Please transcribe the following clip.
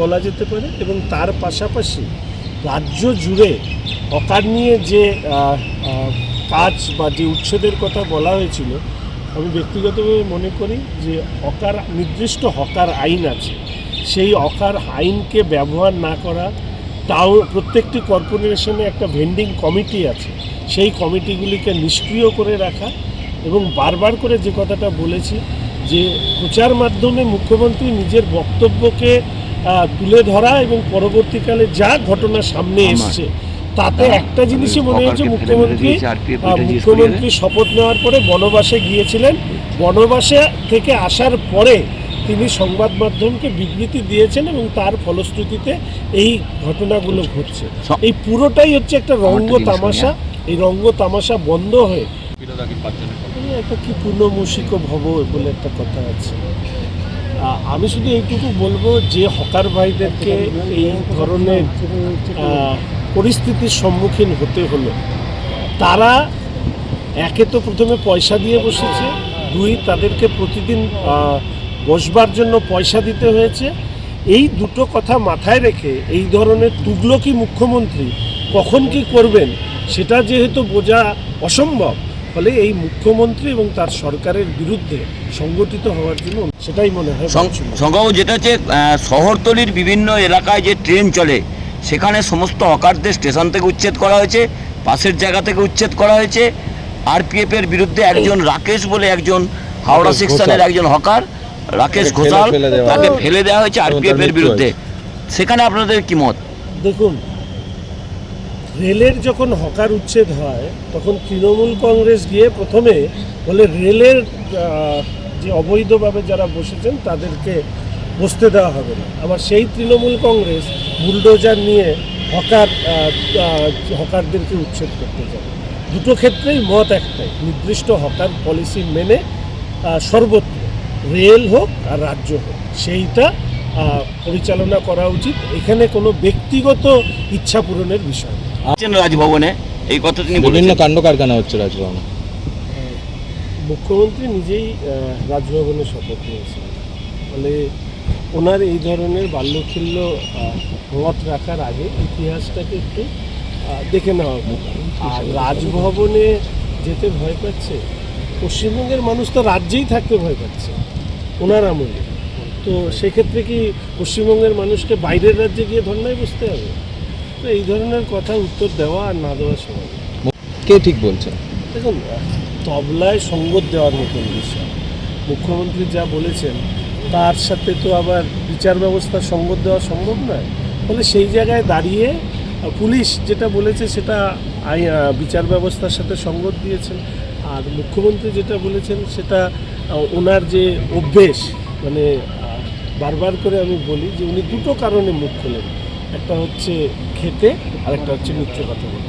বলা যেতে পারে এবং তার পাশাপাশি রাজ্য জুড়ে হকার নিয়ে যে কাজ বা যে উচ্ছেদের কথা বলা হয়েছিল, আমি ব্যক্তিগতভাবে মনে করি যে হকার নির্দিষ্ট হকার আইন আছে। সেই হকার আইনকে ব্যবহার না করা টাউন প্রত্যেকটি কর্পোরেশনে একটা ভেন্ডিং কমিটি আছে। সেই কমিটিগুলিকে নিষ্ক্রিয় করে রাখা এবং বারবার করে যে কথাটা বলেছি যে প্রচার মাধ্যমে মুখ্যমন্ত্রী নিজের বক্তব্যকে তুলে ধরা এবং পরবর্তীকালে যা ঘটনা সামনে এসছে তাতে একটা জিনিসই মনে হয়েছে মুখ্যমন্ত্রী মুখ্যমন্ত্রী শপথ নেওয়ার পরে বনবাসে গিয়েছিলেন। বনবাসে থেকে আসার পরে তিনি সংবাদ মাধ্যমকে বিবৃতি দিয়েছেন এবং তার ফলশ্রুতিতে এই ঘটনাগুলো ঘটছে। এই পুরোটাই হচ্ছে একটা রঙ্গ তামাশা। এই রঙ্গ তামাশা বন্ধ হয়ে একটা কি পূর্ণমূষিক ভব বলে একটা কথা আছে। আমি শুধু এইটুকু বলব যে হকার ভাইদেরকে এই ধরনের পরিস্থিতির সম্মুখীন হতে হলো। তারা একে তো প্রথমে পয়সা দিয়ে বসেছে, দুই তাদেরকে প্রতিদিন বসবার জন্য পয়সা দিতে হয়েছে। এই দুটো কথা মাথায় রেখে এই ধরনের তুগলকি মুখ্যমন্ত্রী কখন কি করবেন, সেটা যেহেতু বোঝা অসম্ভব ফলে এই মুখ্যমন্ত্রী এবং তার সরকারের বিরুদ্ধে সংগঠিত হওয়ার জন্য সেটাই মনে হয়। সংখ্যাও যেটা হচ্ছে শহরতলির বিভিন্ন এলাকায় যে ট্রেন চলে সেখানে সমস্ত হকারদের স্টেশন থেকে উচ্ছেদ করা হয়েছে পাশের জায়গা থেকে উচ্ছেদ করা হয়েছে। আরপিএফ এর বিরুদ্ধে একজন রাকেশ বলে একজন হাওড়া সেকশনের একজন হকার রাকেশ ঘোষাল তাকে ফেলে দেওয়া হয়েছে এবং তার আরপিএফ এর বিরুদ্ধে। সেখানে আপনাদের কি মত? দেখুন রেলের যখন হকার উচ্ছেদ হয়, তখন তৃণমূল কংগ্রেস গিয়ে প্রথমে বলে রেলের যে অবৈধভাবে যারা বসেছেন তাদেরকে বসতে দেওয়া হবে না। আবার সেই তৃণমূল কংগ্রেস বুলডোজার নিয়ে হকার হকারদেরকে উচ্ছেদ করতে যাবে দুটো ক্ষেত্রেই মত একটাই, নির্দিষ্ট হকার পলিসি মেনে সর্বত্র রেল হোক আর রাজ্য হোক, সেইটা পরিচালনা করা উচিত। এখানে কোনো ব্যক্তিগত ইচ্ছা পূরণের বিষয় রাজভবনে? এই কথা তিনি বিভিন্ন কাণ্ড কারখানা হচ্ছে রাজভবনে। মুখ্যমন্ত্রী নিজেই রাজভবনে শপথ নিয়েছেন। ফলে ওনার এই ধরনের বাল্যখিল্য মত রাখার আগে ইতিহাসটাকে একটু দেখে নেওয়া। আর রাজভবনে যেতে ভয় পাচ্ছে? পশ্চিমবঙ্গের মানুষ তো রাজ্যেই থাকতে ভয় পাচ্ছে ওনার আমলে। তো সেক্ষেত্রে কি পশ্চিমবঙ্গের মানুষকে বাইরের রাজ্যে গিয়ে ধর্নায় বসতে হবে? তো এই ধরনের কথা উত্তর দেওয়া আর না দেওয়া সমান। কে ঠিক বলছে? দেখুন তবলায় সঙ্গত দেওয়ার মতন বিষয়। মুখ্যমন্ত্রী যা বলেছেন তার সাথে তো আবার বিচার ব্যবস্থার সঙ্গত দেওয়া সম্ভব নয়। ফলে সেই জায়গায় দাঁড়িয়ে পুলিশ যেটা বলেছে সেটা আই বিচার ব্যবস্থার সাথে সঙ্গত দিয়েছেন। আর মুখ্যমন্ত্রী যেটা বলেছেন সেটা ওনার যে অভ্যেস মানে বারবার করে আমি বলি যে উনি দুটো কারণে মুখ খোলেন। একটা হচ্ছে খেতে আর একটা হচ্ছে মিথ্যে কথা বলা